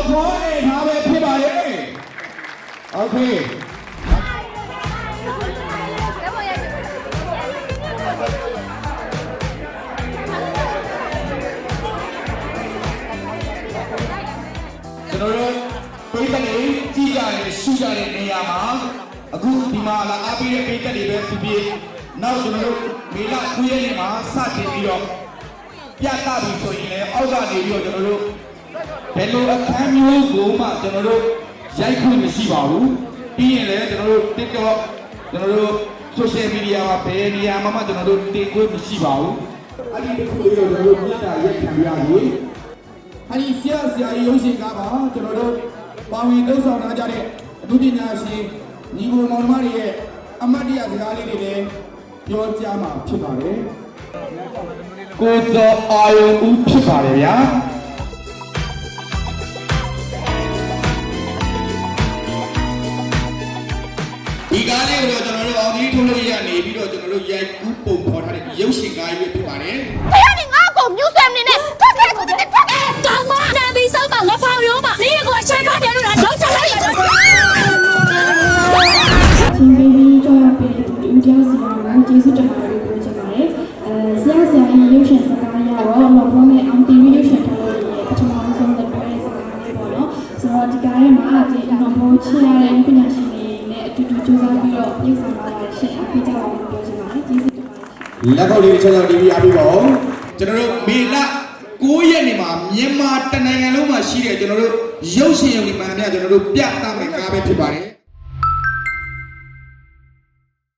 အောင်ခေါ်နေထားပဲဖြစ်ပါလေโอเค ကျွန်တော်တို့ပိတ်သက်တွေကြည့်ကြတယ်ရှုကြတဲ့နေရာမှာအခုဒီမှာလာအားပေးတဲ့ပိတ်သက်တွေပဲဖြစ်ဖြစ်နောက်ကျွန်တော်တို့မေလ9ရက်နေ့မှာစတင်ပြီးတော့ပြသပြီဆိုရင်လည်းအောက်ကနေပြီးတော့ကျွန်တော်တို့ ဘယ်လိုအခန်းမျိုးကိုမှကျွန်တော်တို့ရိုက်ခွင့်မရှိပါဘူးပြီးရင်လည်းကျွန်တော်တို့ TikTok ကျွန်တော်တို့ social media မှာဘယ်နေရာမှာမှကျွန်တော်တို့တင်ခွင့်မရှိပါဘူးအဲ့ဒီတစ်ခုလေးကိုကျွန်တော်တို့မြတ်တာရက်ခံရရည်ဟာဒီဆရာဆရာကြီးရုပ်ရှင်ကားပါကျွန်တော်တို့ပါဝင်လှုပ်ဆောင်ထားကြတဲ့အမှုပညာရှင်ညီကိုမောင်နှမတွေရဲ့အမတ်တရားစကားလေးတွေလည်းပြောကြားမှာဖြစ်ပါတယ်ကိုစောအာယုံဦးဖြစ်ပါတယ်ဗျာ ဒီကားလေးကိုတော့ကျွန်တော်တို့အောင်ကြီးထုံးလို့ရနေပြီးတော့ကျွန်တော်တို့ရိုက်ကူးပုံဖော်ထားတဲ့ရုပ်ရှင်ကားကြီးပဲဖြစ်ပါတယ်ဖေရနေငါ့ကိုမြူးဆွဲမနေနဲ့ထွက်ခဲ့ကိုတက်ထွက်ခဲ့ကောင်းမနန်ပြီးစောက်ပါငါဖောင်ရုံးပါနေကိုအချိန်ခါပြန်လို့လားလောက်ချလိုက်ရတယ်ချင်းဘေဘီကြောင့်ပေးတဲ့တူတရားစီမံကိုကျေးဇူးတင်ပါတယ်ပြောချင်ပါတယ်။အဲဆရာဆရာကြီးရုပ်ရှင်စကားရတော့လောဘောနဲ့အောင်တီဗီရုပ်ရှင်ထုတ်လို့ရပထမဆုံးတဲ့ပွဲစကားလေးပေါ့နော်။ဆိုတော့ဒီကားထဲမှာဒီလောဘောချရတဲ့ပညာရှင်တွေနဲ့အတူတူကြိုး စားပြီးတော့ပြင်ဆင်လာရရှင်အပေးကြပါဦးပြောချင်ပါတယ်။ကျေးဇူးတင်ပါတယ်ရှင်။လက်ကောက်လေးချက်ချက်တီးပြီးအားပေးပါဦးကျွန်တော်တို့မေလ9ရက်နေ့မှာမြန်မာတနိုင်ငံလုံးမှာရှိတဲ့ကျွန်တော်တို့ရုပ်ရှင်ရုံဒီမှန်များကျွန်တော်တို့ပြသမယ်ကားပဲဖြစ်ပါတယ်